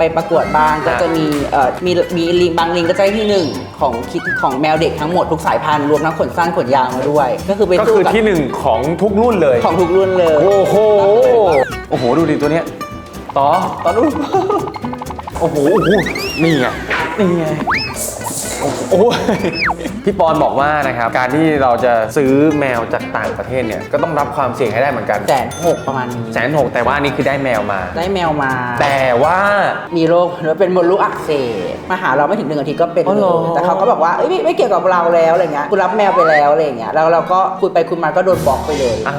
ไปประกวดบ้างก็จะมีเอ่อมีมีลิงบางลิงก็จะได้ที่หนึ่งของคิดของแมวเด็กทั้งหมดทุกสายพันธุ์รวมทั้งขนสั้นขนยาวมาด้วย ก็คือไปก็สู้คือกับที่หนึ่งของทุกรุ่นเลย ของทุกรุ่นเลย โอ้โห โอ้โห ดูดิตัวเนี้ย ต่อตอนนู้นโอ้โหโอ้โหนี่ไง นี่ไง โอ้โหโอ้ยพี่ปอนบอกว่านะครับ การที่เราจะซื้อแมวจากต่างประเทศเนี่ย ก็ต้องรับความเสี่ยงให้ได้เหมือนกันแสนหกประมาณนี้แสนหกแต่ว่านี่คือได้แมวมา ได้แมวมา แต่ว่า มีโรคหรือเป็นมดลูกอักเสบมาหาเราไม่ถึงหนึ่งอาทิตย์ก็เป็นอ๋อเหรอเลยแต่เขาก็บอกว่าเอ้ยไม่ไม่เกี่ยวกับเราแล้วอะไรเงี้ยคุณรับแมวไปแล้วอะไรเงี้ยแล้วเราก็คุยไปคุยมาก็โดนบล็อกไปเลย อะ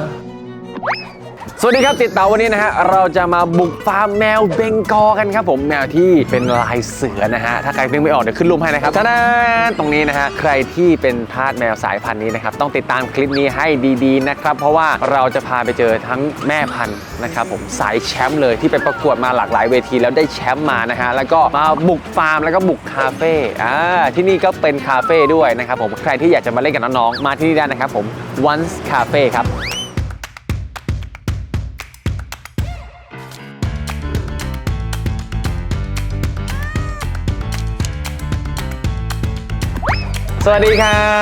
สวัสดีครับติดเตาวันนี้นะฮะเราจะมาบุกฟาร์มแมวเบงกอกันครับผมแมวที่เป็นลายเสือนะฮะถ้าใครนึกไม่ออกเดี๋ยวขึ้นรูปให้นะครับท่านั้นตรงนี้นะฮะใครที่เป็นทาสแมวสายพันธุ์นี้นะครับต้องติดตามคลิปนี้ให้ดีๆนะครับเพราะว่าเราจะพาไปเจอทั้งแม่พันธุ์นะครับผมสายแชมป์เลยที่ไปประกวดมาหลากหลายเวทีแล้วได้แชมป์มานะฮะแล้วก็มาบุกฟาร์มแล้วก็บุกคาเฟ่อ่าที่นี่ก็เป็นคาเฟ่ด้วยนะครับผมใครที่อยากจะมาเล่นกับน้องๆมาที่นี่ได้นะครับผม Once Cafe ครับ สวัสดีครั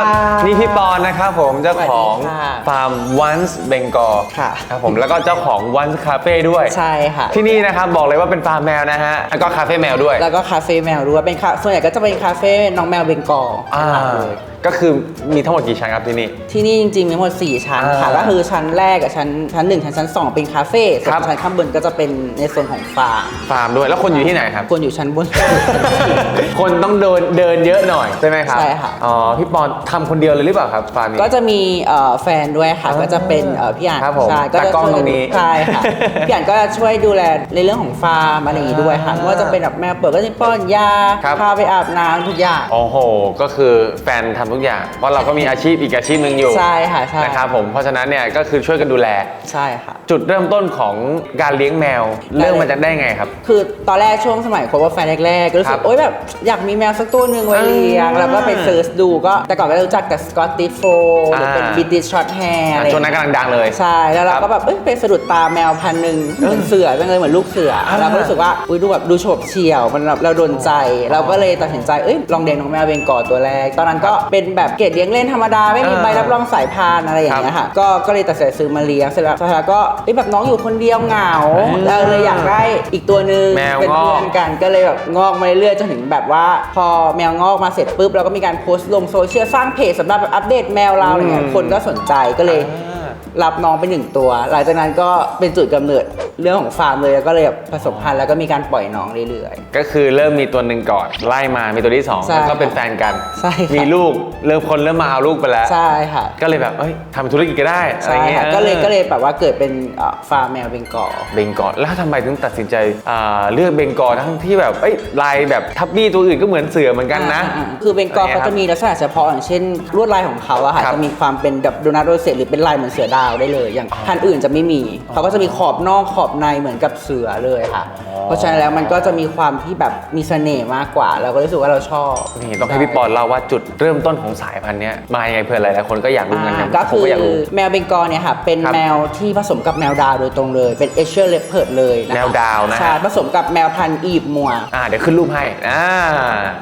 บ นี่พี่ปอนนะครับผมเจ้าของสวัสดีค่ะฟาร์ม Once Bengal ค่ะ ครับผมแล้วก็เจ้าของ Once Cafe ด้วย ใช่ค่ะ ที่นี่นะครับบอกเลยว่าเป็นฟาร์มแมวนะฮะแล้วก็คาเฟ่แมวด้วย แล้วก็คาเฟ่แมวด้วยเป็นคาส่วนใหญ่ก็จะเป็นคาเฟ่น้องแมวเบงกอลอ่า เป็นหลักเลยก็คือมีทั้งหมดกี่ชั้นครับที่นี่ ที่นี่จริงๆมีทั้งหมด 4 ชั้นค่ะอ่าก็คือชั้นแรกกับชั้นชั้นหนึ่งชั้นชั้นสองเป็นคาเฟ่ส่วครับนชั้นข้างบนก็จะเป็นในส่วนของฟาร์มฟาร์มด้วยแล้วคนอยู่ที่ไหนครับควรอยู่ชั้นบน คนต้องเดินเดินเยอะหน่อยใช่ไหมครับใช่ค่ะ อ๋อพี่ปอนทำคนเดียวเลยหรือเปล่าครับฟาร์มนี้ ก็จะมีเอ่อแฟนด้วยค่ะก็จะเป็นเอ่อพี่อ่านครับผมใช่ก็ตาจะกล้องช่วยตรงนี้ใช่ค่ะ พี่อ่านก็จะช่วยดูแลในเรื่องของฟาร์มอะไรอย่างงี้ด้วยค่ะอ่าไม่ว่าจะเป็นแบบแมวเปิดก็จะป้อนยาครับ พาไปอาบน้ำทุกอย่าง โอ้โห ก็คือแฟนทำทุกอย่าง เพราะเราก็มีอาชีพอีกอาชีพหนึ่งอยู่ใช่ค่ะใช่นะครับผมเพราะฉะนั้นเนี่ยก็คือช่วยกันดูแล ใช่ค่ะ จุดเริ่มต้นของการเลี้ยงแมว เริ่มมาจากได้ไงครับ คือตอนแรกช่วงสมัยคบกับแฟนแรกๆก็รู้ครัสึกบโอ๊ยแบบอยากมีแมวสักตัวหนึ่งไว้เลี้ยงอ่าแล้วก็ไปเซิร์ชดูก็แต่ก่อนก็รู้จักแต่สกอตติชโฟหรือเป็นอ่าบิติชช็อตแฮร์อะไรช่วงนั้นกำลังดังเลยใช่แล้วเราครับก็แบบเอ้ยไปสะดุดตาแมวพันธุ์หนึ่งเหมือนเสือจังเลยเหมือนลูกเสืออ่าเราก็รู้สึกว่าอุ้ยดูแบบดูโฉบเฉี่ยวมันแบบเราโดนใจ เราก็เลยตัดสินใจเอ้ยลองเลี้ยงน้องแมวเบงกอตัวแรกตอนนั้นก็เป็นแบบเกรดเลี้ยงเล่นธรรมดา ไม่มีอ่าใบรับรองสายพันธุ์อะไรอย่างเงี้ยค่ะก็ก็เลยตัดสินใจซื้อมาเลี้ยงเสร็จแล้วสุดท้ายก็เอ้ยแบบน้องอยู่คนเดียวเหงาอ่าเราเลยอยากได้อีกตัวหนึ่งแมวเป็นงอก เพื่อนกันก็เลยแบบงอกมาเรื่อยๆจนถึงแบบว่า พอแมวงอกมาเสร็จปุ๊บเราก็มีการโพสต์ลงโซเชียลสร้างเพจสำหรับแบบอัปเดตแมวเราอะไรเงี้ยอืมคนก็สนใจก็เลยอ่า รับน้องไปหนึ่งตัว หลังจากนั้นก็เป็นจุดกำเนิดเรื่องของฟาร์มเลยแล้วก็เลยแบบผสมพันธุ์แล้วก็มีการปล่อยน้องเรื่อย ก็คือเริ่มมีตัวหนึ่งก่อนไล่มามีตัวที่สองใช่แล้วก็เป็นแฟนกันใช่ค่ะ มีลูกเริ่มคนเริ่มมาเอาลูกไปแล้ว ๆ ใช่ค่ะ ก็เลยแบบเอ้ยทำธุรกิจก็ได้อะไรใช่เงี้ยค่ะ ก็เลยก็เลยแบบว่าเกิดเป็นเอ่อฟาร์มแมวเบงกอล เบงกอลแล้วทำไมถึงตัดสินใจอ่าเลือกเบงกอลทั้งที่แบบเอ้ยลายแบบทับบี้ตัวอื่นก็เหมือนเสือเหมือนกันนะ อ่าๆคือเบงกอลเขาจะมีลักษณะเฉพาะอย่างเช่นลวดลายของเขาอะค่ะครับจะมีความเป็นแบบโดนัทโรเซตหรือเป็นลายเหมือนเสือดาวได้เลย อย่างพันธุ์อื่นจะไม่มี เขาก็จะมีขอบนอกขอบในเหมือนกับเสือเลยค่ะ เพราะฉะนั้นแล้วมันก็จะมีความที่แบบมีเสน่ห์มากกว่า เราก็รู้สึกว่าเราชอบนี่ต้องให้พี่ปอนเล่าว่าจุดเริ่มต้นของสายพันธุ์เนี้ยมายังไงเพื่อนหลายๆคนก็อยากรู้เหมือนกันก็ผมคือก็อยากรู้แมวเบงกอลเนี่ยค่ะเป็นครับแมวที่ผสมกับแมวดาวโดยตรงเลย เป็นเอเชียเลปเพิร์ดเลยนะคะแมวดาวนะฮะใช่ผสมกับแมวพันธุ์อีบมัวอ่าเดี๋ยวขึ้นรูปให้อ่า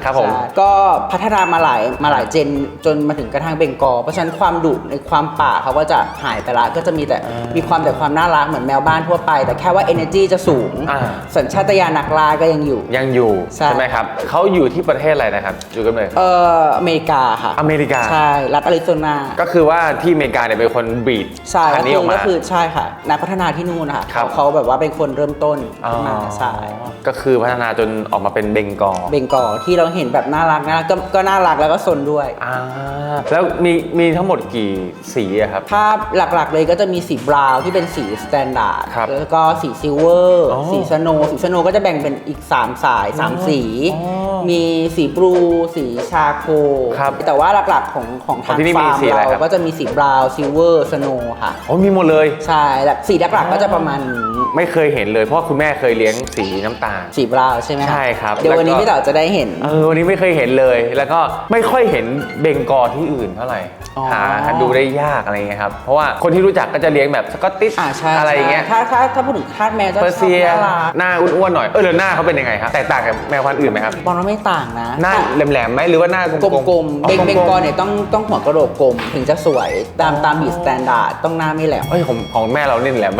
ครับผมใช่ก็พัฒนามาหลายมาหลายเจนจนมาถึงกระทั่งเบงกอลเพราะฉะนั้นความดุในความป่าเขาก็จะหายไปละก็จะมีแต่มีความแต่ความน่ารักเหมือนแมวบ้านทั่วไป แต่แค่ว่า energy จะสูง อ่า สัญชาตญาณนักล่าก็ยังอยู่ ยังอยู่ใช่ ใช่ไหมครับเขาอยู่ที่ประเทศอะไรนะครับอยู่กันเลยเอออเมริกาค่ะ อเมริกา ใช่ รัฐอาริโซนา ก็คือว่าที่อเมริกาเนี่ยเป็นคนบีดใช่พันก็ธุ์นี้คือออกมา ก็คือใช่ค่ะ นักพัฒนาที่นู่นนะคะครับ เขาแบบว่าเป็นคนเริ่มต้นขึ้นมาใช่ก็คือพัฒนาจนออกมาเป็นเบงกอลเบงกอลที่เราเห็นแบบน่ารักน่ารักก็ก็น่ารักแล้วก็ซนด้วย อ่าแล้วมีมีทั้งหมดกี่สีอะครับ ถ้าหลักๆเลยก็จะมีสีบราวน์ที่เป็นสีสแตนดาร์ดครับแล้วก็สีซิลเวอร์อ๋อสีสโนว์สีสโนว์ก็จะแบ่งเป็นอีก 3 สาย 3 สี อ๋อมีสีบลู สีชาโคครับแต่ว่าหลักๆของของทางที่นี่มีฟาร์มสีอะไรครับ เราก็จะมีสีบราวน์ซิลเวอร์สโนว์ค่ะ โอ้มีหมดเลย ใช่แล้วสีหลักๆก็จะประมาณนี้ไม่เคยเห็นเลย เพราะว่าคุณแม่เคยเลี้ยงสีน้ำตาล สีบราวน์ใช่ไหมะใช่ครับเดี๋ยววันนี้แล้วก็ พี่เต๋อจะได้เห็น เออวันนี้ไม่เคยเห็นเลย แล้วก็ไม่ค่อยเห็นเบงกอลที่อื่นเท่าไหร่อ๋อ หาหาดูได้ยากอะไรเงี้ยครับ เพราะว่าคนที่รู้จักก็จะเลี้ยงแบบสกอตติชอ่าใช่อะไรอย่างเงี้ยถ้าถ้าถ้าพูดถึงทาสแมวจะเปอร์เซียชอบน่ารักหน้าอ้อ้วนๆหน่อย เออแล้วหน้าเขาเป็นยังไงครับ แตกต่างกับแมวพันธุ์อื่นไหมครับ บอลว่าไม่ต่างนะหน้าแหลมๆไหมหรือว่าหน้ากกลมๆลมๆอ๋อเบงเบงกอลมๆเนี่ยต้องต้องหัวกระโหลกกลมถึงจะสวยตามตามบีสแตนดาร์ดต้องหน้าไม่แหลม เอ้ยของของแม่เราเนี่ยแหลม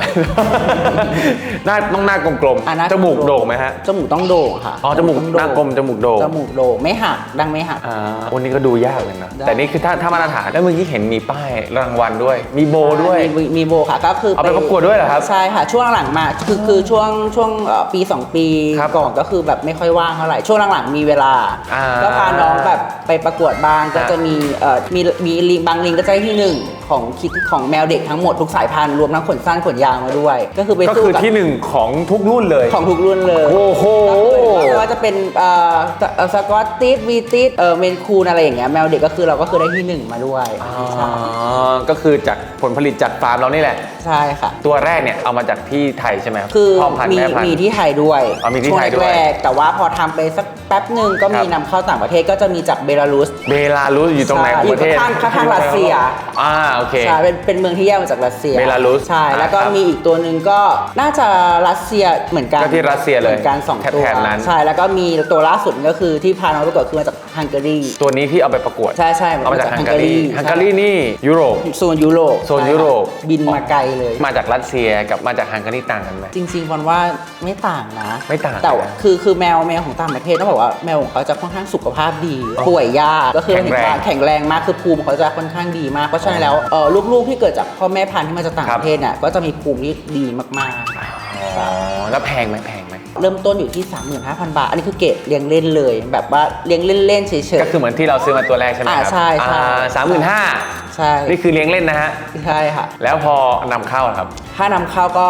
หน้าต้องหน้ากลมอะหน้าๆจมูกโด่งไหมฮะ จมูกต้องโด่งค่ะอ๋อจมูกต้องหน้ากลมจมูกโด่ง จมูกโด่งไม่หักดังไม่หัก อ่าวันนี้ก็ดูยากเลยนะ ได้ แต่นี่คือถ้าถ้ามาตรฐาน แล้วเมื่อกี้เห็นมีป้ายรางวัลด้วย มีโบด้วย มีมีโบค่ะ ก็คือเอาไปประกวดด้วยเหรอครับ ใช่ค่ะ ช่วงหลังๆมา คือคือช่วงช่วงเอ่อปี 2 ปีครับก่อนก็คือแบบไม่ค่อยว่างเท่าไหร่ ช่วงหลังๆมีเวลา อ่าก็พาน้องแบบไปประกวดบ้าง ก็ฮะจะมีเอ่อมีมีลิงบางลิงก็จะได้ที่หนึ่งของคิดของแมวเด็กทั้งหมดทุกสายพันธุ์รวมทั้งขนสั้นขนยาวมาด้วย ก็คือไปก็สู้คือกับที่หนึ่งของทุกรุ่นเลย ของทุกรุ่นเลย โอ้โห ก็คือไม่ว่าจะเป็นเอ่อสเอ่อสกอตติสวีติสเออเมนคูนอะไรอย่างเงี้ยแมวเด็กก็คือเราก็คือได้ที่หนึ่งมาด้วยอ๋อใช่ ก็คือจากผลผลิตจากฟาร์มเรานี่แหละ ใช่ค่ะ ตัวแรกเนี่ยเอามาจากที่ไทยใช่ไหมรับคือพ่อพันธุ์มีแม่พันมีธุ์ที่ไทยด้วยอ๋อมีที่ไทยด้วยช่งแรกๆแต่ว่าพอทำไปสักแป๊บหนึ่งก็มีครับนำเข้าต่างประเทศก็จะมีจากเบลารุส เบลารุสอยู่ตรงไหนใช่ของประเทศอยู่ข้างๆข้างๆรัสเซีย อ่าโอเค ใช่เป็นเป็นเมืองที่แยกมาจากรัสเซียเบลารุสใช่อ่าแล้วก็ครับมีอีกตัวหนึ่งก็น่าจะรัสเซียเหมือนกันก็ที่รัสเซียเลยเหมือนกันสองตัวแถบๆนั้นใช่แล้วก็มีตัวล่าสุดก็คือที่พาน้องประกวดคือมาจาก ฮังการีตัวนี้ที่เอาไปประกวด ใช่ใช่เอามาจากฮังการีฮังการีนี่ยุโรปโซนยุโรปโซนยุโรปใช่ค่ะบินมาไกลเลย มาจากรัสเซียกับมาจากฮังการีต่างกันไหมจริงๆวันว่าไม่ต่างนะ ไม่ต่างแต่ว่านะคือคือแมวแมวของต่างประเทศต้องบอกว่าแมวของเขาจะค่อนข้างสุขภาพดี ป่วยยากก็คือแข็งแรงเห็นว่าแข็งแรงมากคือภูมิเขาจะค่อนข้างดีมากเพราะฉะนั้นแล้วเออลูกๆที่เกิดจากพ่อแม่พันธุ์ที่มาจากต่างครัปบระเทศเนี่ยก็จะมีภูมิที่ดีมากอ๋อแล้วแพงไหมแพงไหมๆ เริ่มต้นอยู่ที่ 35,000 บาท อันนี้คือเกรดเลี้ยงเล่นเลย แบบว่าเลี้ยงเล่นๆเฉยก็คือเหมือนที่เราซื้อมาตัวแรกใช่ไหมครับอ่าใช่ใช่ สามหมื่นห้าๆ ใช่ นี่คือเลี้ยงเล่นนะฮะ ใช่ค่ะ แล้วพอนำเข้าล่ะครับ ถ้านำเข้าก็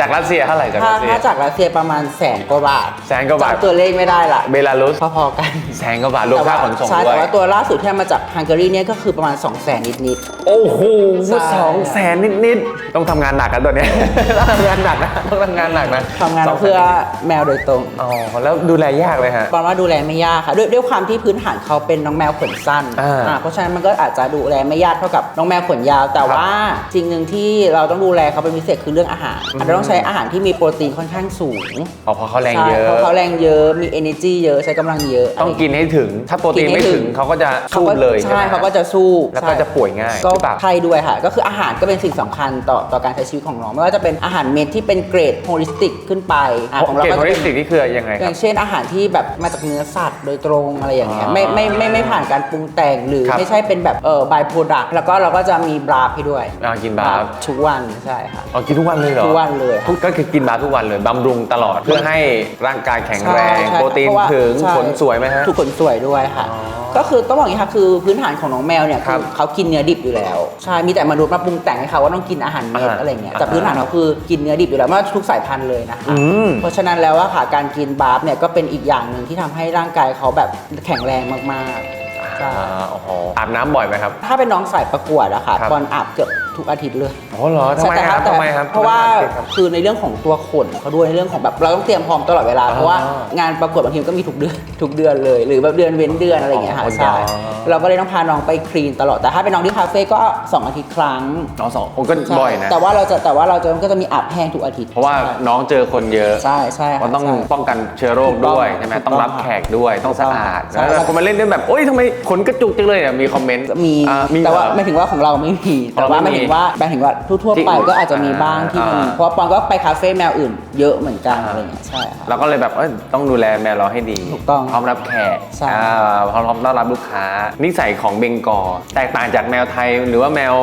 จากรัสเซียเท่าไหร่จากถ้ารัสเซีย ถ้าจากรัสเซียประมาณแสนกว่าบาทแสนกว่าบาท จำตัวเลขไม่ได้ละเบลารุสพอๆกันแสนกว่าบาทรวมค่าขนส่งใช่ด้วแต่ย ว่าตัวล่าสุดที่มาจากฮังการีเนี่ยก็คือประมาณ 2 0 0แสนนิด โอ้โหใช่สองแสนนิดๆ ต้องทำงานหนักกันตัวเนี้ย ต้องทำงานหนักนะ ต้องทำงานหนักนะๆทำงานสแสเพื่อแมวโดยตรงอ๋อ แล้วดูแลยากเลยฮะ ปอนว่าดูแลไม่ยากค่ะ ด้วยด้วยความที่พื้นฐานเขาเป็นน้องแมวขนสั้นอ่า อ่าเพราะฉะนั้นมันก็อาจจะดูแลไม่ยากเท่ากับน้องแมวขนยาว แต่ว่าสิ่งหนึ่งที่เราต้องดูแลเขาเป็นพิเศษคือเรื่องอาหารอาจจะต้องใช้อาหารที่มีโปรตีนค่อนข้างสูงอ๋อเพราะเขาแรงใช่เยอะเพราะเขาแรงเยอะมี energy เยอะใช้กำลังเยอะต้องกินให้ถึง ถ้าโปรตีนไม่ถึงเขาก็จะเขาสู้ก็เลยใช่ไหมเขาก็จะสู้แล้วก็ใช่จะป่วยง่ายก็หรือเปล่า ใช่ด้วยค่ะ ก็คืออาหารก็เป็นสิ่งสำคัญต่อต่อการใช้ชีวิตของน้องไม่ว่าจะเป็นอาหารเม็ดที่เป็นเกรดโฮลิสติกขึ้นไปอะของเราเกรดก็โฮจะลิเป็สนติกนี่คือยังไงอครัย่าบ งเช่นอาหารที่แบบมาจากเนื้อสัตว์โดยตรงอะไรอย่างเงี้ยอ๋อไม่ไม่ไม่ไม่ผ่านการปรุงแต่งหรือครับไม่ใช่เป็นแบบเออบายโปรดักต์แล้วก็เราก็จะมีบราฟให้ด้วยอ่ากินบาร์ฟทุกวันใช่ค่ะ อ๋อกินทุกวันเลยเหรอทุกวันเลยค่ะทุกก็คือกินบาร์ฟทุกวันเลยบำรุงตลอดเพื่อให้ร่างกายแข็งแรง ใช่ใช่โปรตีนเพาะว่าถึงใช่ขนสวยไหมฮะ ถูกขนสวยด้วยค่ะ อ๋อก็คือต้องบอกอย่างนี้ค่ะคือพื้นฐานของน้องแมวเนี่ยครัคืบอเขากินเนื้อดิบอยู่แล้ว ใช่มีแต่มนุษย์มาปรุงแต่งให้เขาว่าต้องกินอาหารเม็ดอ่าอะไรเงี้ยอ่าแต่พื้นฐานเขาคือกินเนื้อดิบอยู่แล้วไม่ว่าทุกสายพันธุ์เลยนะคะอืม เพราะฉะนั้นแล้วว่าค่ะการกินบาร์ฟเนี่ยก็เป็นอีกอย่างหนึ่งที่ทำให้ร่างกายเขาแบบแข็งแรงมากๆ ใช่อ่าโอ้โหอาบน้ำบ่อยไหมครับ ถ้าเป็นน้องสายประกวดอะค่ะครับ บอลอาบเกือบทุกอาทิตย์เลยอ๋อเหรอทำไมแต่ครับแต่ทำไมครับเพราะว่าทำไมครับคือในเรื่องของตัวขนเขาด้วยในเรื่องของแบบเราต้องเตรียมพร้อมตลอดเวลาอ่าเพราะว่างานประกวดบางทีก็มีทุกเดือนทุกเดือนเลย หรือแบบเดือนเว้นเดือนอะไรอย่างเงี้ยค่ะอ๋อใช่อ๋อเราก็เลยต้องพาน้องไปคลีนตลอดแต่ถ้าเป็นน้องที่คาเฟ่ก็สองอาทิตย์ครั้งอ๋อสองผมก็ใช่บ่อยนะแต่ว่าเราจะแต่ว่าเราจะก็จะมีอาบแห้งทุกอาทิตย์เพราะว่าน้องเจอคนเยอะใช่ใช่ค่ะก็ต้องใช่ป้องกันเชื้อโรคด้วยถูกต้องใช่ไหมถูกต้ต้อองงรับแขกด้วยต้องสะอาดใช่แล้วคนมาเล่นด้วยแบบโอ๊ยทำไมขนกระจุกจังเลยอะมีคอมเมนต์มีอ่าแต่ว่าเหรอไม่ถึงว่าของเราไม่มีแต่ว่าไม่ไม่มีถึงว่าหมายถึงว่าทั่วที่ๆไปอื่นก็อาจจะมีบ้างที่มันมีอ่าเพราะว่าปอนก็ไปคาเฟ่แมวอื่นเยอะเหมือนกันอ่าอะไรอย่างเงี้ยใช่ค่ะ เราก็เลยแบบเอ้ยต้องดูแลแมวเราให้ดีถูกต้องพร้อมรับแขกใช่ อ่าพร้อมต้อนรับลูกค้า นิสัยของเบงกอลแตกต่างจากแมวไทยหรือว่าแมว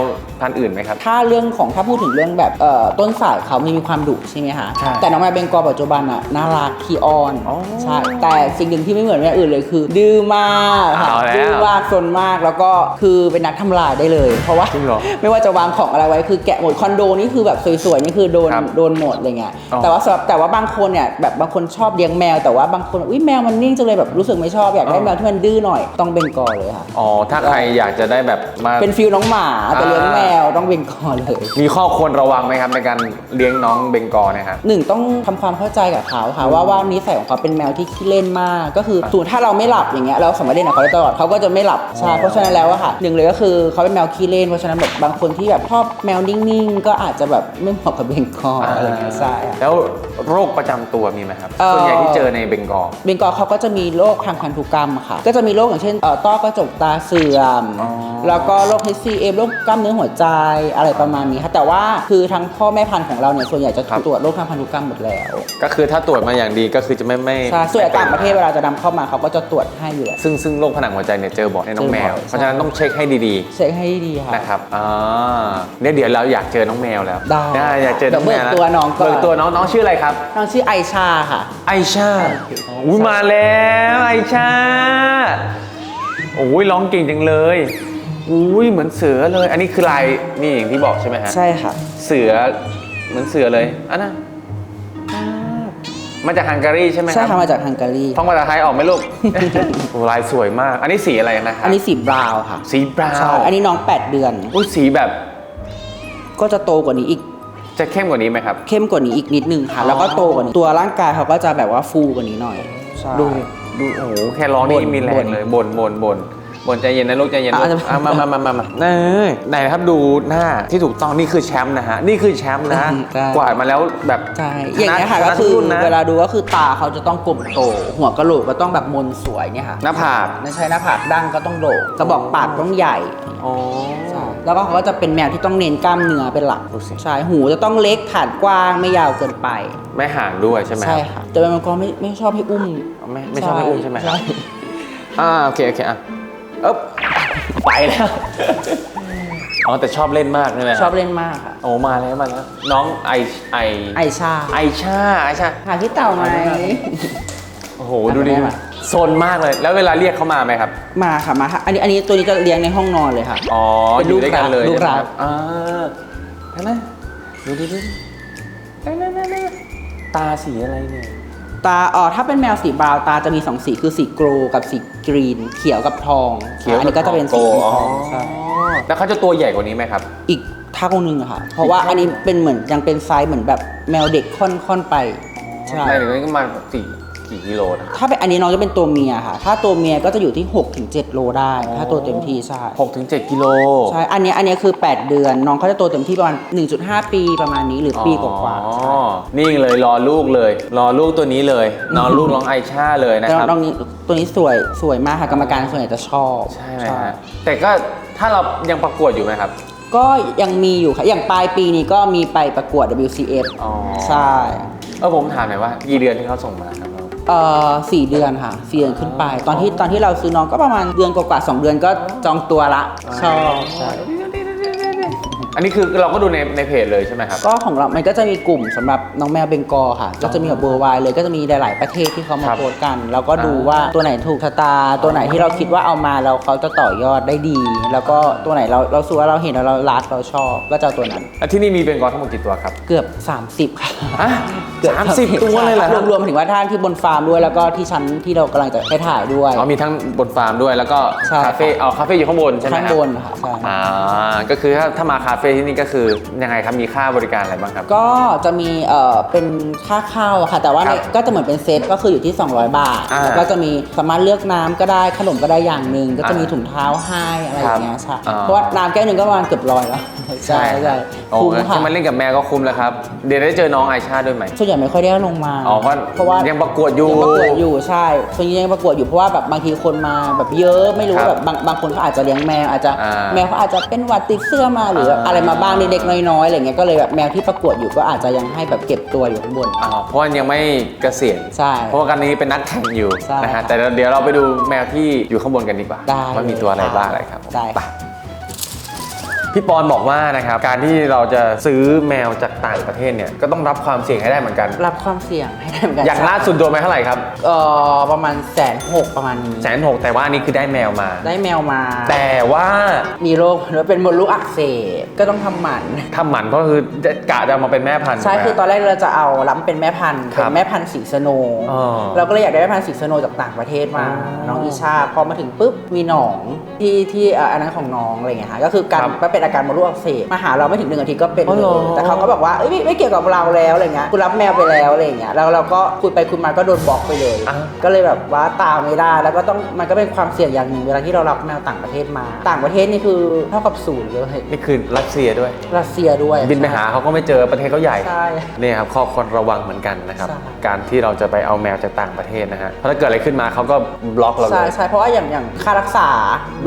พันธุ์อื่นไหมครับ ถ้าเรื่องของถ้าพูดถึงเรื่องแบบเอ่อต้นสายเขามันมีความดุใช่ไหมคะ ใช่แต่น้องแมวเบงกอลปัจจุบันอะน่ารักขี้อ้อนอ๋อใช่แต่สิ่งหนึ่งที่ไม่เหมือนแมวอื่นเลยคือ ดื้อมากค่ะเอาแล้วดื้อมากซนมากแล้วก็คือเป็นนักทำลายได้เลย เพราะว่าจริงเหรอ ไม่ว่าจะวางของอะไรไว้คือแกะหมดคอนโดนี่คือแบบสวยๆนี่คือโดนครับโดนหมดอะไรเงี้ยอ๋อแต่ว่าสำหรับแต่ว่าบางคนเนี่ยแบบบางคนชอบเลี้ยงแมวแต่ว่าบางคนอุ้ยแมวมันนิ่งจังเลยแบบรู้สึกไม่ชอบอยากได้อ๋อ แมวที่มันดื้อหน่อยต้องเบงกอลเลยค่ะ อ๋อ ถ้าใครอยากจะได้แบบมา เป็นฟิลน้องหมาแต่เลี้ยงอ่าแมวต้องเบงกอลเลย มีข้อควรระวังไหมครับในการเลี้ยงน้องเบงกอลเนะครับ หนึ่งต้องทำความเข้าใจกับเขาค่ะว่าว่านิสัยของเขาเป็นแมวที่ขี้เล่นมาก ก็คือสมมติถ้าเราไม่หลับอย่างเงี้ยเราสามารถเล่นกับเขาได้ตลอดเขาก็จะไม่หลับใช่เพราะฉะนั้นแล้วอะค่ะหนึ่งเลยก็คือเขาเป็นแมวขี้เล่นเพราะฉะนั้นแบบบางคนที่แบบแบบชอบแมวนิ่งๆ ก็อาจจะแบบไม่เหมาะกับเบงกอลอะไรอย่างเงี้ยใช่ค่ะแล้วโรคประจำตัวมีไหมครับเอ่อ ส่วนใหญ่ที่เจอในเบงกอล เบงกอลเขาก็จะมีโรคทางพันธุกรรมอะค่ะ ก็จะมีโรคอย่างเช่นเอ่อต้อกระจกตาเสื่อม อ๋อ แล้วก็โรค HCM โรคกล้ามเนื้อหัวใจอะไรประมาณนี้ค่ะ แต่ว่าคือทั้งพ่อแม่พันธุ์ของเราเนี่ยส่วนใหญ่จะตรวจโรคทางพันธุกรรมหมดแล้วก็คือถ้าตรวจมาอย่างดีก็คือจะไม่ไม่ใช่ส่วนใหญ่ต่างประเทศเวลาจะนำเข้ามาเขาก็จะตรวจให้อยู่แล้ว ซึ่งซึ่งโรคผนังหัวใจเนี่ยเจอบ่อยในน้องแมว เจอบ่อย เพราะฉะนั้นต้องเช็คให้ดีเช็คให้ดีค่ะๆนะครับอ่าเนี่ยเดี๋ยวเราอยากเจอน้องแมวแล้วได้อยากเจอน้องแมวเดี๋ยวเบิกตัวน้องก่อน เบิกตัวน้องน้องชื่ออะไรครับ น้องชื่อไอชาค่ะ ไอชาอุ้ยมาแล้วไอชาโอ้ยร้องเก่งจังเลยอุ้ยเหมือนเสือเลย อันนี้คือลายนี่อย่างที่บอกใช่ไหมฮะใช่ค่ะ เสือเหมือนเสือเลยอันน่ะอ่ามาจากฮังการีใช่ไหมคใช่รับค่ะมาจากฮังการี ท่องภาษาไทยออกไหมลูก โอ้ลายสวยมาก อันนี้สีอะไรนะครับอันนี้สีบราวน์ค่ะสีบราใช่วน์อันนี้น้อง 8 เดือน อุ้ยสีแบบ ก็จะโตกว่านี้อีก จะเข้มกว่านี้ไหมครับ เข้มกว่านี้อีกนิดนึงค่ะอ๋อแล้วก็โตกว่านี้ตัวร่างกายเขาก็จะแบบว่าฟูกว่านี้หน่อยใช่ ดูดูโอ้โหแค่ร้องนี่บ่นมีแรงเลยบนบนบนบนใจเย็นนะลูกใจเย็นลูกอะจะอะมามามามามาเออไหนครับดูหน้าที่ถูกต้องนี่คือแชมป์นะฮะนี่คือแชมป์นะใช่ กวาดมาแล้วแบบใช่อย่างเงี้ยค่ะชก็นะคือทุรุ่นนะเวลาดูก็คือตาเขาจะต้องกลมโต หัวกะโหลกก็ต้องแบบมนสวยเนี่ยค่ะหน้าผากไม่ใช่หน้าผากดั้งก็ต้องโด่งกระบอกปากต้องใหญ่ อ๋อใช่ แล้วก็เขาก็จะเป็นแมวที่ต้องเน้นกล้ามเนื้อเป็นหลักดูสิ ใช่หูจะต้องเล็กฐานกว้างไม่ยาวเกินไป ไม่ห่างด้วยใช่ไหมใช่ค่ะแต่เป็นมังกรไม่ไม่ชอบให้อุ้มไม่ไม่ชอบให้อุ้มใช่ไหมครับใช่อ่าโอเคโอเคอะเอ๊บไปแล้วอ๋อแต่ชอบเล่นมากใช่ไหมชอบเล่นมากค่ะโอ้มาแล้วมาแล้วน้องไอไอไอชาไอชาไอชาหาพี่เต่าไหมโอ้โหดูดิได้ไหม โซนมากเลย แล้วเวลาเรียกเขามาไหมครับ มาค่ะมาค่ะอันนี้อันนี้ตัวนี้จะเลี้ยงในห้องนอนเลยค่ะ อ๋อเป็นอยู่ด้วยกันเลยลูกรัก ใช่ไหมครับอ่าเห็นไหมดูดูดูนั่นนั่นนั่นนั่นตาสีอะไรเนี่ย ตาอ๋อถ้าเป็นแมวสีบราวน์ตาจะมีสองสีคือสีโกรกับสีกรีน เขียวกับทองเขียวอันนี้ก็จะเป็นสีโกทอ๋อองใช่แล้วเขาจะตัวใหญ่กว่านี้ไหมครับ อีกเท่านึงอะค่ะ เพราะว่าอันนี้เป็นเหมือนยังเป็นไซส์เหมือนแบบแมวเด็กค่อนค่อนๆไปใช่ไม่ถึงนี่ก็มาสี่ กี่กิโลนะถ้าเป็นอันนี้น้องจะเป็นตัวเมียค่ะ ถ้าตัวเมียก็จะอยู่ที่6ถึง7โลได้ ถ้าตัวเต็มที่ใช่หกถึงเจ็ดกิโล ใช่ อันเนี้ยอันเนี้ยคือ 8 เดือน น้องเขาจะโตเต็มที่ประมาณ 1.5 ปีประมาณนี้หรือปีกว่าๆอ๋อใช่ นี่เลยรอลูกเลย รอลูกตัวนี้เลยรอลูกน้องไอชาเลยนะแล้วครับ น้องนี้ตัวนี้สวยสวยมากค่ะกรรมการส่วนใหญ่จะชอบใช่ไหมฮะแต่ก็ถ้าเรายังประกวดอยู่ไหมครับ ก็ยังมีอยู่ค่ะ อย่างปลายปีนี้ก็มีไปประกวด WCF อ๋อ ใช่ เออผมถามหน่อยว่ากี่เดือนที่เขาส่งมาครับ เอ่อสี่เดือนค่ะสี่เดือนขึ้นไป ตอนที่ตอนที่เราซื้อน้องก็ประมาณเดือนกว่าๆสองเดือนก็จองตัวละชอบใช่ อันนี้คือเราก็ดูในในเพจเลยใช่ไหมครับ ก็ของเรา มันก็จะมีกลุ่มสำหรับน้องแมวเบงกอลค่ะ ก็จะมีแบบเบอร์ไวเลย ก็จะมีหลาย ๆ ประเทศที่เขามาครับโพสต์กัน แล้วก็ดูอ่าว่าตัวไหนถูกชะตา ตัวไหนที่เราคิดว่าเอามาแล้วเขาจะต่อยอดได้ดี แล้วก็ตัวไหนเราเราสูว่าเราเห็นแล้วเรารักเราชอบ ก็จะเอาตัวนั้น แล้วที่นี่มีเป็นกอทั้งหมดกี่ตัวครับเกือบ 30 ค่ะฮะเกือบสามสิบตัวเลยเหรอรวมรวมถึงว่าท่านที่บนฟาร์มด้วย แล้วก็ที่ชั้นที่เรากำลังจะไปถ่ายด้วย อ๋อมีทั้งบนฟาร์มด้วยแล้วก็ใช่คาเฟ่อ๋อคาเฟ่อยู่ข้างบนใช่ไหมข้างครับบนค่ะใช่ อ่าก็คือถ้าถ้ามาคาเฟ่ที่นี่ก็คือยังไงครับมีค่าบริการอะไรบ้างครับ ก็จะมีเอ่อเป็นค่าเข้าค่ะ แต่ว่าครับในก็จะเหมือนเป็นเซตก็คืออยู่ที่ 200 บาท อ่าแล้วก็จะมีสามารถเลือกน้ำก็ได้ขนมก็ได้อย่างหนึ่งก็จะมีอ่าถุงเท้าให้อะไรอย่างเงี้ยใช่อ่าเพราะว่าน้ำแก้วหนึ่งก็ประมาณเกือบร้อยแล้วใช่ใช่โอ้คุ้มงั้นค่ะแค่มาเล่นกับแมวก็คุ้มแล้วครับ เดี๋ยวได้เจอน้องไอชาด้วยไหม ส่วนใหญ่ไม่ค่อยได้ลงมาอ๋อเพราะเพราะว่ายังประกวดอยู่งประกวดอยู่ใช่ส่วนใหญ่ยังประกวดอยู่เพราะว่าแบบบางทีคนมาแบบเยอะไม่รู้ครับแบบบางบางคนเขาอาจจะเลี้ยงแมวอาจจะอ่าแมวเขาอาจจะเป็นหวัดติดเสื้อมาหรืออ่าอะไรมาบ้างเด็กๆน้อยๆอะไรเงี้ยก็เลยแบบแมวที่ประกวดอยู่ก็อาจจะยังให้แบบเก็บตัวอยู่ข้างบน อ๋อเพราะว่ายังไม่เกษียณใช่เพราะว่ากันนี้เป็นนักแข่งอยู่ใช่นะครัฮะบแต่เดี๋ยวเราไปดูแมวที่อยู่ข้างบนกันดีกว่าได้ว่ามีตัวอะไรบ้างอะไรครับได้ป พี่ปอนบอกว่านะครับการที่เราจะซื้อแมวจากต่างประเทศเนี่ยก็ต้องรับความเสี่ยงให้ได้เหมือนกัน รับความเสี่ยงให้ได้เหมือนกันอย่างล่าสุดโดนไปเท่าไหร่ครับเอ่อประมาณแสนหกประมาณนี้แสนหกแต่ว่าอันนี้คือได้แมวมา ได้แมวมา แต่ว่ามีโรคหรือเป็นมดลูกอักเสบก็ต้องทำหมัน ทำหมันก็คือจะกะจะเอามาเป็นแม่พันธุ์ใช่ถูกไหม คือตอนแรกเราจะเอารับเป็นแม่พันธุ์ครัเป็บนแม่พันธุ์สีสโนว์อ๋อเราก็เลยอยากได้แม่พันธุ์สีสโนว์จากต่างประเทศมา อ๋อน้องอีชาพอมาถึงปุ๊บมีหนองที่ที่เอ่ออันนั้นของน้องอะไรเงี้ยค่ะก็คือการครับไปเป็นเป็นอาการมดลูกอักเสบมาหาเราไม่ถึงหนึ่งอาทิตย์ก็เป็นอ๋อเหรอ แต่เขาก็บอกว่าเอ้ยไม่ไม่เกี่ยวกับเราแล้วอะไรเงี้ยคุณรับแมวไปแล้วอะไรเงี้ยแล้วเราก็คุยไปคุยมาก็โดนบล็อกไปเลย อะ ก็เลยแบบว่าตามไม่ได้แล้วก็ต้องมันก็เป็นความเสี่ยงอย่างหนึ่งเวลาที่เรารับแมวต่างประเทศมา ต่างประเทศนี่คือเท่ากับศูนย์เลยนี่คือรัสเซียด้วย รัสเซียด้วย บินไปหาเขาก็ไม่เจอประเทศเขาใหญ่ใช่นี่ครับข้อควรระวังเหมือนกันนะครับ ใช่ การที่เราจะไปเอาแมวจากต่างประเทศนะฮะเพราะถ้าเกิดอะไรขึ้นมาเขาก็บล็อกเราเลใช่ย ใช่เพราะว่าอย่างอย่างค่ารักษา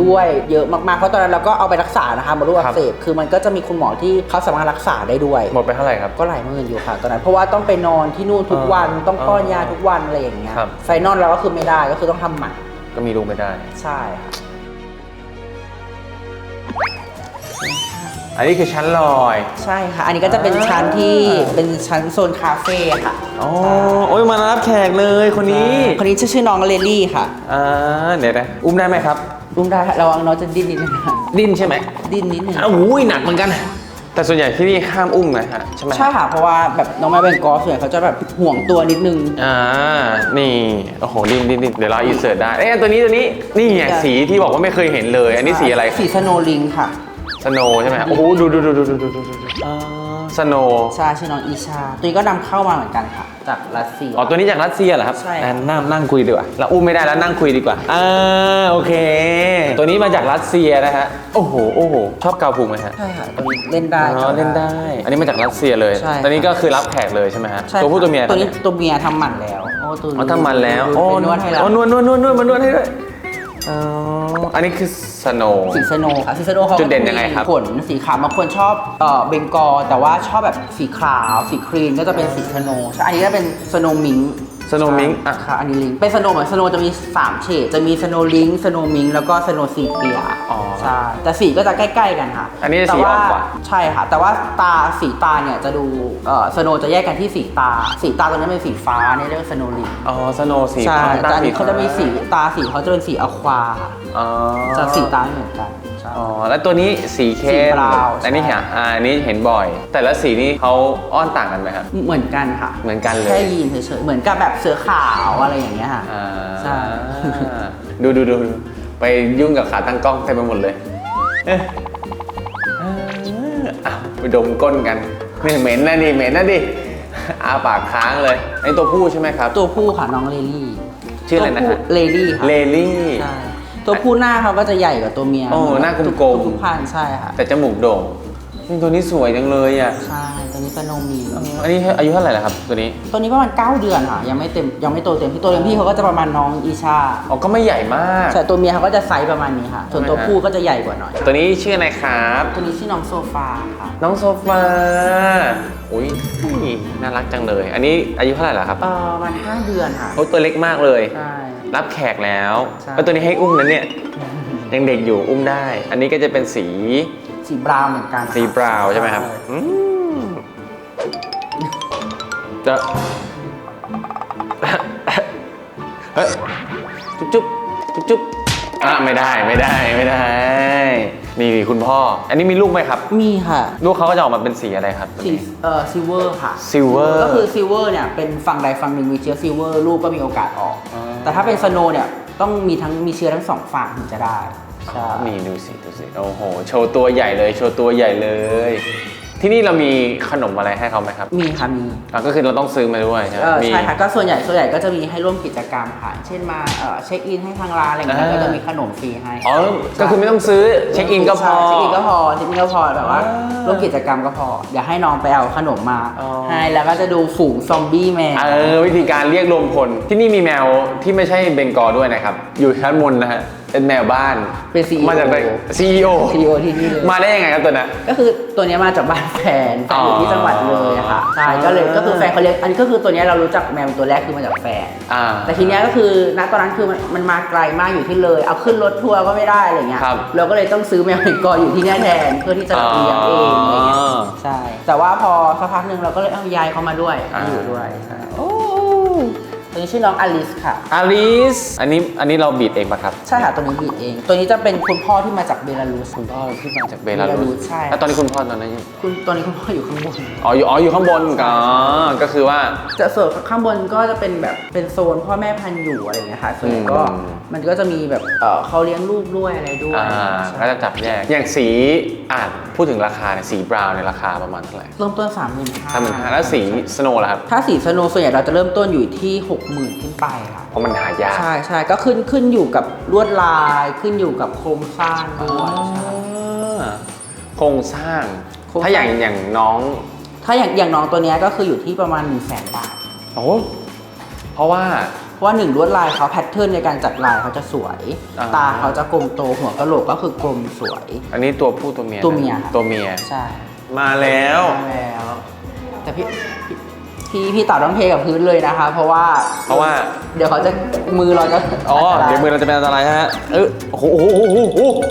ด้วยเยอะมากๆเพราะตอนนั้นเราก็เอาไปรักษานะคะมดลูกอัครักบเสบคือมันก็จะมีคุณหมอที่เขาสามารถรักษาได้ด้วยหมดไปเท่าไหร่ครับ ก็หลายหมื่นอยู่ค่ะตอนนั้นเพราะว่าต้องไปนอนที่นู่นทุกวันอ่าต้องป้อนยาทุกวันอะไรอย่างเงี้ยครับ ไฟนอลเราก็คือไม่ได้ก็คือต้องทำหมันก็มีลูกไม่ได้ ใช่ค่ะอันนี้คือชั้นลอยใช่ค่ะ อันนี้ก็จะเป็นชั้นที่เป็นชั้นโซนคาเฟ่ค่ะอ๋อโอ้ยมารับแขกเลยคนนี้ คนนี้ชื่อชื่อน้องเลลี่ค่ะอ่าเดี๋ยวนะอุ้มได้ไหมครับ รุ่มได้ค่ะระวังน้องจะดิ้นนิดนึงนะดิ้นใช่ไหมดิ้นนิดนึงอ้าวอุ้ยหนักเหมือนกัน แต่ส่วนใหญ่ที่นี่ห้ามอุ้มนะฮะใช่ไหมใช่ค่ะเพราะว่าแบบน้องแม่เป็นกอล์ฟส่วนใหญ่เขาจะแบบห่วงตัวนิดนึง อ่า นี่ โอ้โห ดิ้นดิ้นดิ้นเดี๋ยวเราอินเสิร์ตได้ เอ๊ะตัวนี้ตัวนี้ นี่ไงใช่สีที่บอกว่าไม่เคยเห็นเลย อันนี้สีอะไร สีสโนลิงค่ะ สโนใช่ไหมโอ้โห ดูดูดูดูดูดูดูดูอ่าสโนใช่ชื่อน้องอีชา ตัวนี้ก็นำเข้ามาเหมือนกันค่ะ จากรัสเซีย อ๋อตัวนี้จากรัสเซียเหรอครับใช่ครับงั้นนั่งนั่งคุยดีกว่าเราอุ้มไม่ได้แล้วนั่งคุยดีกว่าอ่าโอเค ตัวนี้มาจากรัสเซียนะฮะโอ้โหโอ้โหชอบกาวพุงไหมฮะใช่ค่ะตัวนี้เล่นได้ อ๋อเล่นได้ อันนี้มาจากรัสเซียเลยใช่ตัวนี้ก็คือรับแขกเลยใช่ไหมฮะใช่ตัวผู้ตัวเมียตัวนี้ตัวเมียทำหมันแล้วโอ้ตัวอ๋อทำมันแล้วโอ้นวดให้แล้วโอ้นวดนวดนวดนวดมานวดให้ด้วย อ๋อ อันนี้คือสโน สีสโนค่ะสีสโนเขาจุดเด่นยังไงครับ ขนสีขาวบางคนชอบเอ่อเบงกอลแต่ว่าชอบแบบสีขาว สีครีมก็จะเป็นสีสโนใช่อันนี้ก็เป็นสโนมิง สโนมิงอะ ค่ะอันนี้ลิงเป็นสโนเหมือนสโนจะมี3เฉดจะมีสโนลิงสโนมิงแล้วก็สโนซีเปียอ๋อใช่แต่สีก็จะใกล้ๆกันค่ะอันนี้จะสีแต่อ่อนกว่า ใช่ค่ะ แต่ว่าตาสีตาเนี่ยจะดูเอ่อสโนจะแยกกันที่สีตา สีตาตัวนั้นเป็นสีฟ้าเนี่ยเรียกว่าสโนลิงอ๋อสโนสีใช่ฟ้าแต่อันนี้ฟ้เขาจะมีสีตาสีเขาจะเป็นสีอะควาค่ะอ๋อจะสีตาไม่เหมือนกัน ใช่ อ๋อ แล้วตัวนี้สีเข้สีมบราวน์อันนี้ใช่ เห็นอ่าอันนี้เห็นบ่อย แต่ละสีนี้เขาอ้อนต่างกันไหมครับ เหมือนกันค่ะเหมือนกันเลย แค่ยีนเฉยๆเหมือนกับแบบเสือขาวอะไรอย่างเงี้ยค่ะ อ่าใช่ ดูดูดูดูไปยุ่งกับขาตั้งกล้องเต็มไปหมดเลยเอ๊ะอะไปดมก้นกันไม่เหม็นนะดิเหม็นนะดิอาปากค้างเลยไอตัวผู้ใช่ไหมครับ ตัวผู้ค่ะน้องเลลี่ชื่ออะไรนะฮะเลลี่ค่ะ เลลี่ ใช่ ตัวผู้หน้าเขาก็จะใหญ่กว่าตัวเมียโอ้หน้ากลมๆ ทุทุกพันธุ์ใช่ค่ะแต่จมูกโด่งนี่ตัวนี้สวยจังเลยอะใช่ตัวนี้เป็นโนมีอันนี้อายุเท่าไหร่แล้วครับ ตัวนี้ตัวนี้ประมาณ 9 เดือนค่ะ ยังไม่เต็มยังไม่โตเต็มที่ตัวเต็มที่เขาก็จะประมาณน้องอีชาอ๋อก็ไม่ใหญ่มากใช่ตัวเมียเขาก็จะไซส์ประมาณนี้ค่ะ ส่วนตัวผู้ก็จะใหญ่กว่าหน่อย ตัวนี้ชื่ออะไรครับ ตัวนี้ชื่อน้องโซฟาค่ะน้องโซฟาอุ้ยน่ารักจังเลย อันนี้อายุเท่าไหร่แล้วครับเออประมาณ5เดือนค่ะ โอ้ตัวเล็กมากเลย ใช่ รับแขกแล้วใช่ แล้วตัวนี้ให้อุ้มนั้นเนี่ยยังเด็กอยู่อุ้มได้ อันนี้ก็จะเป็นสีสีบราวน์เหมือนกันค่ะสีบราวน์ใช่ไหมครับอืมจะเฮ้ยจุ๊บจุ๊บจุ๊บจุ๊บอะไม่ได้ไม่ได้ไม่ได้ นี่คุณพ่อ อันนี้มีลูกไหมครับ มีค่ะลูกเขาก็จะออกมาเป็นสีอะไรครับสีเอ่อซิลเวอร์ค่ะซิลเวอร์ก็คือซิลเวอร์เนี่ยเป็นฝั่งใดฝั่งหนึ่งมีเชื้อซิลเวอร์ลูกก็มีโอกาสออก อ๋อ แต่ถ้าเป็นสโนว์เนี่ยต้องมีทั้งมีเชื้อทั้งสองฝั่งถึงจะได้ใช่นี่ดูสิดูสิ โอ้โห โชว์ตัวใหญ่เลย โชว์ตัวใหญ่เลย ที่นี่เรามีขนมอะไรให้เขาไหมครับมีค่ะมีอะก็คือเราต้องซื้อมาด้วยใช่ไหมเออมี ใช่ค่ะก็ส่วนใหญ่ส่วนใหญ่ก็จะมีให้ร่วมกิจกรรมค่ะ เช่นมาเอ่อเช็คอินให้ทางร้านอะไรอย่างเงี้ยอ่า ก็จะมีขนมฟรีให้อ๋อก็คือไม่ต้องซื้อเช็คอินก็พอใช่เช็คอินก็พอเช็คอินก็พอแบบว่าอ่าร่วมกิจกรรมก็พออย่าให้น้องไปเอาขนมมาอ๋อ ให้แล้วก็จะดูฝูงซอมบี้แมว เออวิธีการเรียกรวมพลที่นี่มีแมวที่ไม่ใช่เบงกอลด้วยนะครับ อยู่ชั้นบนนะฮะ เป็นแมวบ้านเป็น CEO มาจากไหน CEO ซีโอที่นี่เลยมาได้ยังไงครับตัวนั้นก็คือตัวเนี้ยมาจากบ้านแฟนแฟนอยู่ที่จังหวัดเลยอะค่ะใช่ก็เลยก็คือแฟนเขาเลี้ยงอันนี้ก็คือตัวเนี้ยเรารู้จักแมวตัวแรกคือมาจากแฟน อ่า แต่ทีเนี้ยก็คือณตอนนั้นคือมันมันมาไกลมากอยู่ที่เลย เอาขึ้นรถทัวร์ก็ไม่ได้อะไรเงี้ยครับเราก็เลยต้องซื้อแมวเบงกอลอยู่ที่เนี่ยแทนเพื่อที่จะเลี้ยงเองอะไรเงี้ยอ๋อใช่ แต่ว่าพอสักพักหนึ่งเราก็เลยเอายายเขามาด้วยอ่า มาอยู่ด้วยใช่โอ้ ตัวนี้ชื่อน้องอลิสค่ะ อลิส อันนี้อันนี้เราบีดเองปะครับ ใช่ค่ะตัวนี้บีดเอง ตัวนี้จะเป็นคุณพ่อที่มาจากเบลารุส คุณพ่อที่มาจากเบลาเบลารุรุสสใช่ แล้วตอนนี้คุณพ่อตอนนั้นยังคุณตัวนี้คุณพ่ออยู่ข้างบน อ๋ออยู่อ๋ออยู่ข้างบนอ๋อก็คือว่า จะส่วนข้างบนก็จะเป็นแบบเป็นโซนพ่อแม่พันธุ์อยู่อะไรอย่างเงี้ยค่ะส่วนใหญ่ก็อืม มันก็จะมีแบบเออเขาเลี้ยงลูกด้วยอะไรด้วยอ่าใช่ก็จะจับแยก อย่างสีอ่าพูดถึงราคาเนี่ยสีบราวน์ในยราคาประมาณเท่าไหร่เริ่มต้น3 5 0 0 0ถ้ามันแล้วสีสโนว์ล่ะครับ ถ้าสีสโนว์ส่วนใหญ่เราจะเริ่มต้นอยู่ที่60,000ขึ้นไปค่ะ เพราะมันหายาก ใช่ใช่ก็ขึ้นขึ้นอยู่กับลวดลายขึ้นอยู่กับโครงสร้างด้วยใช่ โครงสร้าง โครงสร้าง ถ้าอย่างอย่างน้องถ้าอย่างอย่างน้องตัวเนี้ยก็คืออยู่ที่ประมาณ1 0 0 0 0แบาท โอ้เพราะว่า เพราะว่าหนึ่งลวดลายเขาแพทเทิร์นในการจัดลายเขาจะสวย อ่า ตาเขาจะกลมโตหัวกะโหลกก็คือกลมสวย อันนี้ตัวผู้ตัวเมียตัวเมียครับตัวเมีย ใช่มาแล้วแล้ว แต่พี่พี่ พี่พี่เต่าต้องเทกับพื้นเลยนะคะ เพราะว่าเพราะว่า เดี๋ยวเขาจะมือเราจะอ๋อนตรายเดี๋ยวมือเราจะเป็นอันตรายฮะ เออโอ้โหโอ้โห โอ้โห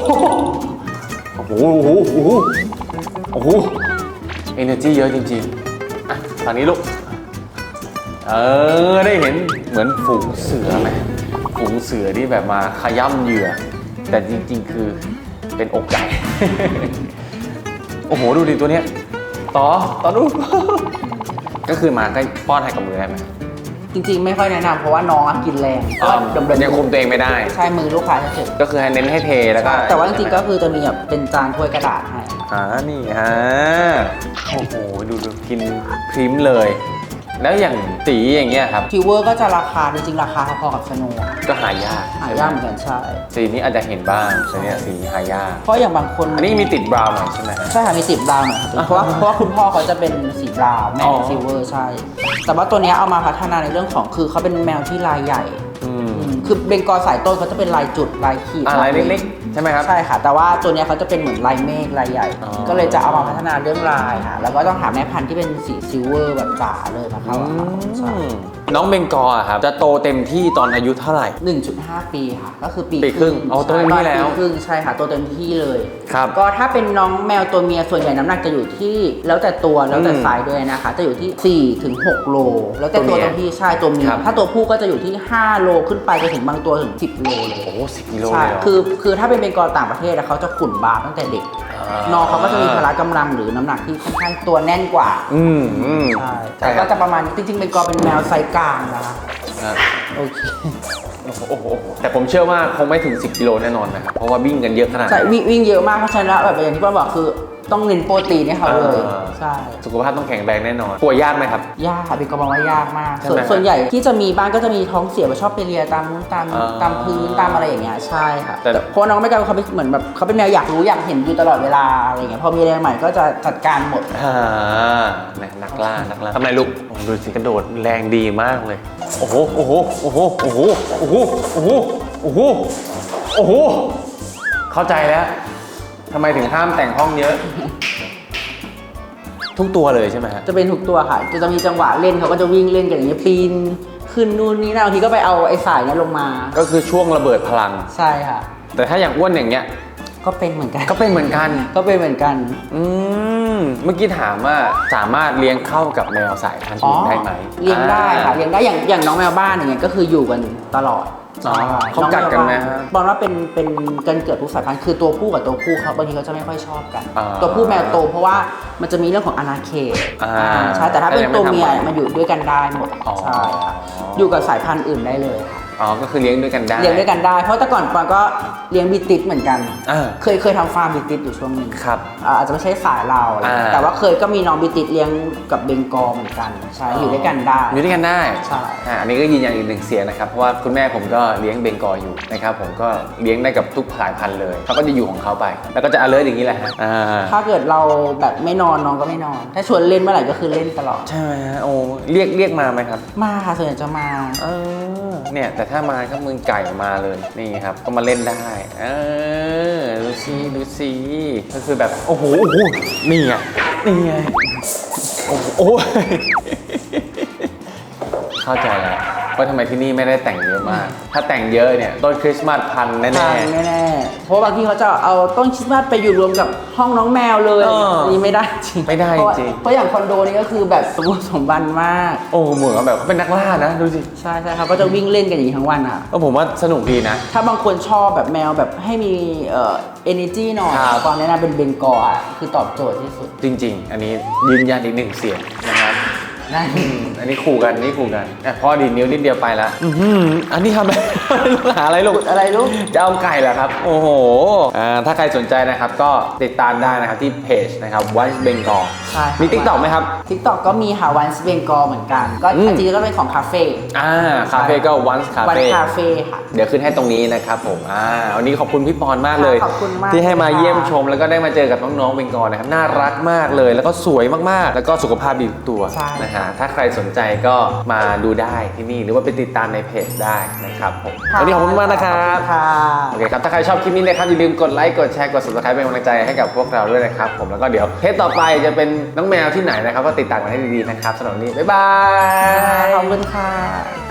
โอ้โห โอ้โห โอ้โห โอ้โหเอเนอร์จีเยอะจริงๆอะตอนนี้ลูก เออ ได้เห็นเหมือนฝูงเสือไหมฝูงเสือที่แบบมาขย้ำเหยื่อ แต่จริงๆ คือเป็นอกไก่ โอ้โห ดูดิตัวเนี้ย ต่อ ต่อดู ก็คือมาก็ป้อนให้กับมือได้ไหมจริงๆ ไม่ค่อยแนะนำเพราะว่าน้องอะกินแรงอ๋อก็ดมๆยังคุมตัวเองไม่ได้ ใช่มือลูกค้าจะเจ็บก็คือให้เน้นให้เทแล้วก็แต่ว่าจริงๆก็คือจะมีแบบเป็นจานถ้วยกระดาษให้ อ่านี่ฮะโอ้โหดูดูกินพริมเลย แล้วอย่างสีอย่างเงี้ยครับ ทิวเวอร์ก็จะราคาจริงๆราคาพอๆกับสโนว์อะก็หายากหายากเหมือนกันใช่ สีนี้อาจจะเห็นบ้างแต่เนี่ยสีหายาก เพราะอย่างบางคนอันนี้มีติดบราวน์หน่อยใช่ไหมฮะ ใช่ค่ะมีติดบราวน์หน่อยครับเพราะว่าเพราะว่าคุณพ่อเขาจะเป็นสีบราวน์แม่อ๋อ เป็นซิลเวอร์ใช่ แต่ว่าตัวเนี้ยเอามาพัฒนาในเรื่องของคือเขาเป็นแมวที่ลายใหญ่อืมอืม คือเบงกอลสายต้นเขาจะเป็นลายจุดลายขีดอะไรเล็กๆ ใช่ไหมครับ ใช่ค่ะ แต่ว่าตัวเนี้ยเขาจะเป็นเหมือนลายเมฆลายใหญ่ อ๋อก็เลยจะเอามาพัฒนาเรื่องลายค่ะ แล้วก็ต้องหาแม่พันธุ์ที่เป็นสีซิลเวอร์แบบจ๋าเลยมาเข้าอะค่ะใช่น้องเบงกอลอะครับ จะโตเต็มที่ตอนอายุเท่าไหร่1.5ปีค่ะ ก็คือปีปีครึ่งเอาตัวเต็มที่แล้ว ปีครึ่งใช่ค่ะตัวเต็มที่เลย ครับ ก็ถ้าเป็นน้องแมวตัวเมียส่วนใหญ่น้ำหนักจะอยู่ที่แล้วแต่ตัวแล้วแต่อืมไซส์ด้วยนะคะ จะอยู่ที่ 4 ถึง 6 โล แล้วแต่ตัตัววเมียตัวที่ใช่ตัวเมียครับ ถ้าตัวผู้ก็จะอยู่ที่ 5 โลขึ้นไปจนถึงบางตัวถึง 10โลเลย โอ้โหสิบกิโลใช่เลยเหรอ คือ คือถ้าเป็นเบงกอลต่างประเทศอะเขาจะขุนบาตั้งแต่เด็กน้องเขาก็จะมีพละกำลังหรือน้ำหนักที่ค่อนข้างตัวแน่นกว่า อืมอืม ใช่ใช่แต่ครัก็บจะประมาณจริงๆเบงกอลเป็นแมวไซส์กลางนะคะอะโอเคโอ้โหโอ้โห แต่ผมเชื่อว่าคงไม่ถึง 10 กิโลแน่นอนนะครับ เพราะว่าวิ่งกันเยอะขนาดใช่นั้น วิ่งวิ่งเยอะมากเพราะฉะนั้นแล้วแบบอย่างที่ป้าบอกคือ ต้องเน้นโปรตีนให้เขาเลยอ่า ใช่ สุขภาพต้องแข็งแรงแน่นอนป่วยยากไหมครับ ยากค่ะเป็นกบว่ายากมากใช่ส่วนไหมฮะส่วนใหญ่ที่จะมีบ้างก็จะมีท้องเสียว่าชอบไปเลียตามนู้นตามอ่าตามพื้นตามอะไรอย่างเงี้ยใช่ค่ะแต่ แต่เพราะน้องไม่กล้าเขาเป็นเหมือนแบบเขาเป็นแมวอยากรู้อยากเห็นอยู่ตลอดเวลาอะไรเงี้ยพอมีอะไรใหม่ก็จะจัดการหมด อ่าเนี่ยนักล่านักล่าทำไมลูกโอ้โหดูสิกระโดดแรงดีมากเลย โอ้โหโอ้โหโอ้โหโอ้โหโอ้โหโอ้โหโอ้โหโอ้โหเข้าใจแล้ว ทำไมถึงห้ามแต่งห้องเยอะ ทุกตัวเลยใช่ไหมฮะ จะเป็นทุกตัวค่ะจะมีจังหวะเล่นเขาก็จะวิ่งเล่นกันอย่างเงี้ยปีนขึ้นนู่นนี่นั่นบางทีก็ไปเอาไอ้สายเนี้ยลงมา ก็คือช่วงระเบิดพลัง ใช่ค่ะ แต่ถ้าอย่างอ้วนอย่างเงี้ย ก็เป็นเหมือนกัน ก็เป็นเหมือนกัน ก็เป็นเหมือนกัน อืม เมื่อกี้ถามว่าสามารถเลี้ยงเข้ากับแมวสายพันธุ์อ๋ออื่นได้ไหมเลี้ยงได้ค่ะอ่าเลี้ยงได้อย่างอย่างน้องแมวบ้านอย่างเงี้ยก็คืออยู่กันตลอดอ๋อใช่เขากัดกันไหมฮะบอลว่าเป็นเป็นกันเกิดทุกสายพันธุ์คือตัวผู้กับตัวผู้เขาบางทีเขาจะไม่ค่อยชอบกันอ่าตัวผู้แมวโตเพราะว่ามันจะมีเรื่องของอนาเขตอ่าอ่าใช่แต่ถ้าเป็นตัวเมียแต่ยังไม่ทำมันอยู่ด้วยกันได้หมดอ๋อใช่ค่ะอยู่กับสายพันธุ์อื่นได้เลยค่ะอ๋อก็คือเลี้ยงด้วยกันได้เลี้ยงด้วยกันได้ เพราะแต่ก่อนปอนก็ เลี้ยงบิติสเหมือนกัน อ่า เคยเคยทำฟาร์มบิติสอยู่ช่วงหนึงครับ อ่าอาจจะไม่ใช่สายเราอะไรเงี้ยอ่า แต่ว่าเคยก็มีน้องบิติสเลี้ยงกับเบงกอลเหมือนกันใช่อยู่ด้วยกันได้ อยู่ด้วยกันได้ใช่ อ่าอันนี้ก็ยืนยันอีกหนึ่งเสียงนะครับ เพราะว่าคุณแม่ผมก็เลี้ยงเบงกอลอยู่นะครับผมก็เลี้ยงได้กับทุกสายพันธุ์เลยเขาก็จะอยู่ของเขาไป แล้วก็จะ alert อย่างนี้แหละฮะอ่าถ้าเกิดเราแบบไม่นอนน้องก็ไม่นอน ถ้าชวนเล่นเมื่อไหร่ก็คือเล่นตลอด ใช่ไหมฮะโอ้เรียกเรียกมาไหมครับ มาค่ะส่วนใหญ่จะมา เออเนี่ยแต่ถ้ามาก็มือไก่มาเลยนี่ครับก็มาเล่นได้เออดูสิดูสิก็คือแบบ โอ้โหโอ้โหนี่ไงนี่ไง โอ้โหเข้าใจแล้ว ว่าทำไมที่นี่ไม่ได้แต่งเยอะมาก ถ้าแต่งเยอะเนี่ยต้นคริสต์มาสพันแน่ใช่แน่ๆเพราะว่าบางทีเขาจะเอาต้นคริสต์มาสไปอยู่รวมกับห้องน้องแมวเลยเอออัอันนี้ไม่ได้จริงไม่ได้เพาะว่าจริงเพราะอย่างคอนโดนี่ก็คือแบบสมบูรณ์สมบันมาก ๆ โอ้เหมือนกับแบบเขาเป็นนักล่านะ ดูสิใช่ใช่เขาก็จะวิ่งเล่นกันอย่างนี้ทั้งวันอะ ก็ผมว่าสนุกดีนะ ถ้าบางคนชอบแบบแมวแบบให้มีเอ่อ energy หน่อยครับ ความแนะนำเป็นเบงกอลอะคือตอบโจทย์ที่สุด จริง ๆ อันนี้ยืนยันอีกหนึ่งเสียงนะครับ นั่นอืมอันนี้คู่กันอันนี่คู่กันอะพอดีดนิ้วนิดเดียวไปละอือหืออันนี้ทำอะไรหาอะไรลูก อะไรลูก จะเอาไก่เหรอครับ โอ้โหอ่าถ้าใครสนใจนะครับก็ติดตามได้นะครับที่เพจนะครับ Once Bengal ใช่ มี TikTok ไหมครับ ทิกตอกก็มีหาวันสเบงกอลเหมือนกัน ก็อืม จริงๆก็เป็นของคาเฟ่อ่า คาเฟ่ก็ Once วัน Cafe คาเฟ่ค่ะ เดี๋ยวขึ้นให้ตรงนี้นะครับผม อ่า วันนี้ขอบคุณพี่ปอนมากเลย ขอบคุณมากที่ให้มาค่ะ เยี่ยมชม แล้วก็ได้มาเจอกับน้องๆเบงกอลนะครับ น่ารักมากเลย แล้วก็สวยมากๆ แล้วก็สุขภาพดีทุกตัวใช่นะฮะถ้าใครสนใจก็มาดูได้ที่นี่ หรือว่าไปติดตามในเพจได้นะครับผมวันนี้ขอบคุณมากนะครับขอณค่ะโอเคครับถ้าใครชอบคลิปนี้นะครับอย่าลืมกดไลค์กดแชร์กด subscribe เป็นกำลังใจให้กับพวกเราด้วยนะครับผมแล้วก็เดี๋ยวเทปต่อไปจะเป็นน้องแมวที่ไหนนะครับก็ติดตามกันให้ดีๆนะครับสำหรับวันนี้บ๊ายบาย ขอบคุณค่ะ